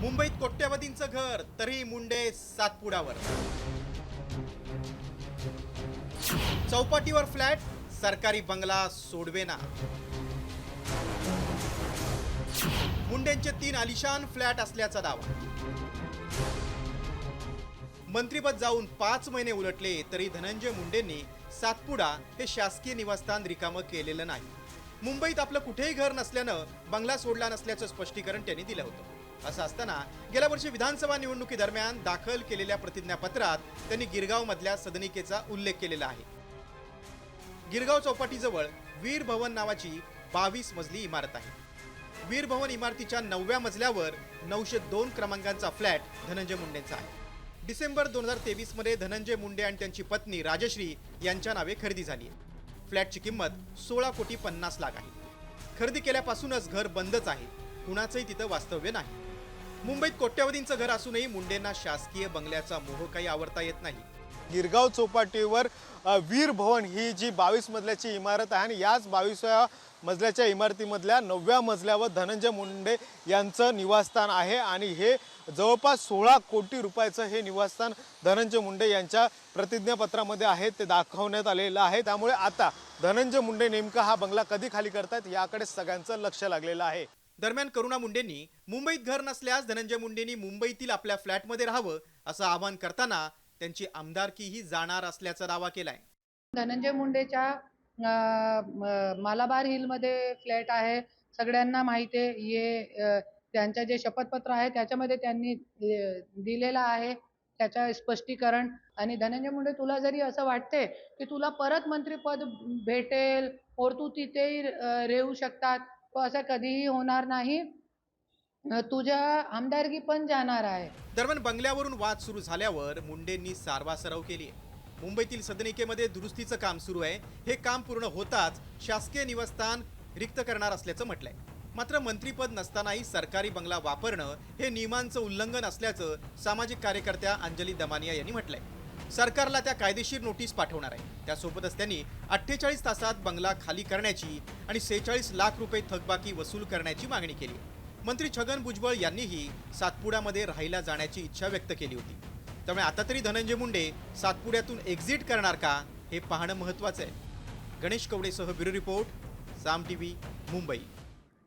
मुंबईत कोट्यवधींचं घर तरी मुंडे सातपुडावर चौपाटीवर फ्लॅट सरकारी बंगला सोडवेना. मुंडेंचे तीन आलिशान फ्लॅट असल्याचा दावा. मंत्रीपद जाऊन पाच महिने उलटले तरी धनंजय मुंडेंनी सातपुडा हे शासकीय निवासस्थान रिकामं केलेलं नाही. मुंबईत आपलं कुठेही घर नसल्यानं बंगला सोडला नसल्याचं स्पष्टीकरण त्यांनी दिलं होतं. असं असताना गेल्या वर्षी विधानसभा निवडणुकीदरम्यान दाखल केलेल्या प्रतिज्ञापत्रात त्यांनी गिरगाव मधल्या सदनिकेचा उल्लेख केलेला आहे. गिरगाव चौपाटीजवळ वीर भवन नावाची बावीस मजली इमारत आहे. वीर भवन इमारतीच्या नवव्या मजल्यावर नऊशे दोन क्रमांकांचा फ्लॅट धनंजय मुंडेंचा आहे. डिसेंबर दोन हजार तेवीसमध्ये धनंजय मुंडे आणि त्यांची पत्नी राजश्री यांच्या नावे खरेदी झाली. आहे फ्लॅटची किंमत सोळा कोटी पन्नास लाख आहे. खरेदी केल्यापासूनच घर बंदच आहे. कुणाचंही तिथं वास्तव्य नाही. मुंबईत कोट्यवधींचं घर असूनही मुंडेंना शासकीय बंगल्याचा मोह काही आवडता येत नाही. गिरगाव चौपाटीवर वीर भवन ही जी बावीस मजल्याची इमारत आहे आणि याच बावीसव्या मजल्याच्या इमारतीमधल्या नवव्या मजल्यावर धनंजय मुंडे यांचं निवासस्थान आहे आणि हे जवळपास सोळा कोटी रुपयाचं हे निवासस्थान धनंजय मुंडे यांच्या प्रतिज्ञापत्रामध्ये आहे ते दाखवण्यात आलेलं आहे. त्यामुळे आता धनंजय मुंडे नेमका हा बंगला कधी खाली करतायत याकडे सगळ्यांचं लक्ष लागलेलं आहे. दरम्यान करुणा मुंडेंनी मुंबईत घर नसल्यास धनंजय मुंडेंनी मुंबईतील आपल्या फ्लॅटमध्ये राहावं असं आवाहन करताना त्यांची आमदारकीही जाणार असल्याचा दावा केलाय. धनंजय मुंडेच्या मालाबार हिलमध्ये फ्लॅट आहे. सगळ्यांना माहिती आहे. ये त्यांचं जे शपथपत्र आहे त्याच्यामध्ये त्यांनी दिलेलं आहे त्याचं स्पष्टीकरण. आणि धनंजय मुंडे तुला जरी असं वाटते की तुला परत मंत्रीपद भेटेल और तू तिथेही रेवू शकतात असं कधीही होणार नाही. तुझ्या आमदारकी पण जाणार आहे. दरम्यान बंगल्यावरून वाद सुरू झाल्यावर मुंडेंनी सारवा सराव केली. आहे मुंबईतील सदनिकेमध्ये दुरुस्तीचं काम सुरू आहे. हे काम पूर्ण होताच शासकीय निवासस्थान रिक्त करणार असल्याचं म्हटलंय. मात्र मंत्रीपद नसतानाही सरकारी बंगला वापरणं हे नियमांचं उल्लंघन असल्याचं सामाजिक कार्यकर्त्या अंजली दमानिया यांनी म्हटलंय. सरकारला त्या कायदेशीर नोटीस पाठवणार आहे. त्यासोबतच त्यांनी अठ्ठेचाळीस तासात बंगला खाली करण्याची आणि सेहेचाळीस लाख रुपये थकबाकी वसूल करण्याची मागणी केली. मंत्री छगन भुजबळ यांनीही सातपुड्यामध्ये राहायला जाण्याची इच्छा व्यक्त केली होती. त्यामुळे आता तरी धनंजय मुंडे सातपुड्यातून एक्झिट करणार का हे पाहणं महत्वाचं आहे. Ganesh कवडेसह bureau report Saam TV Mumbai.